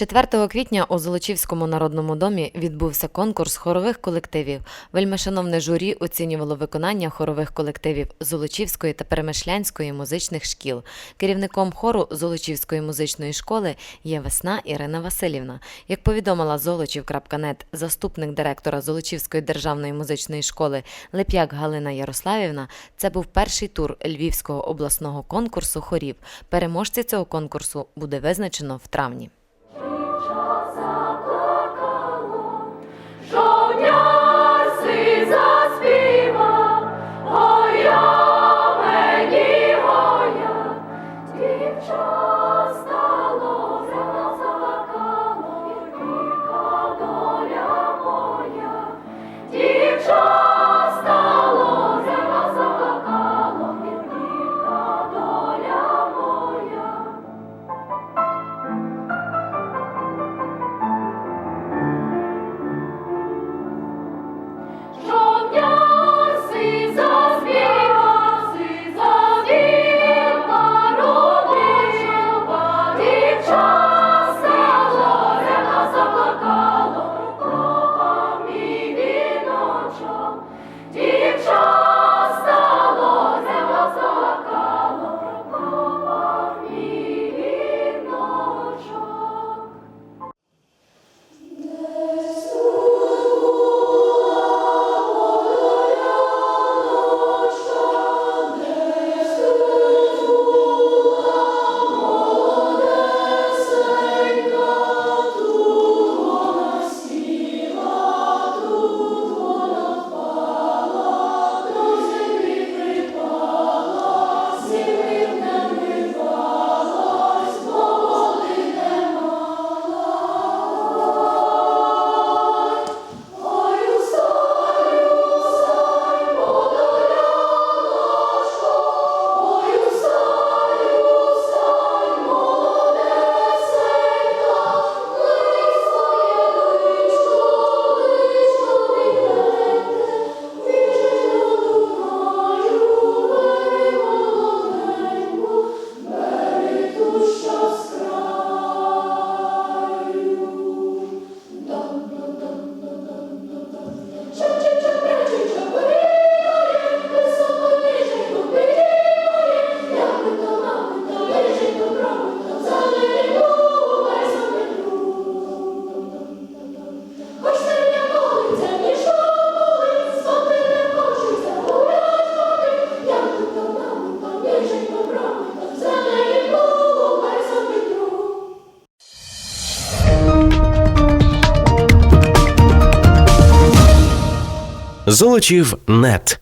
4 квітня у Золочівському народному домі відбувся конкурс хорових колективів. Вельмишановне журі оцінювало виконання хорових колективів Золочівської та Перемишлянської музичних шкіл. Керівником хору Золочівської музичної школи є весна Ірина Васильівна. Як повідомила Золочів.нет заступник директора Золочівської державної музичної школи Леп'як Галина Ярославівна, це був перший тур Львівського обласного конкурсу хорів. Переможця цього конкурсу буде визначено в травні. Золочів нет.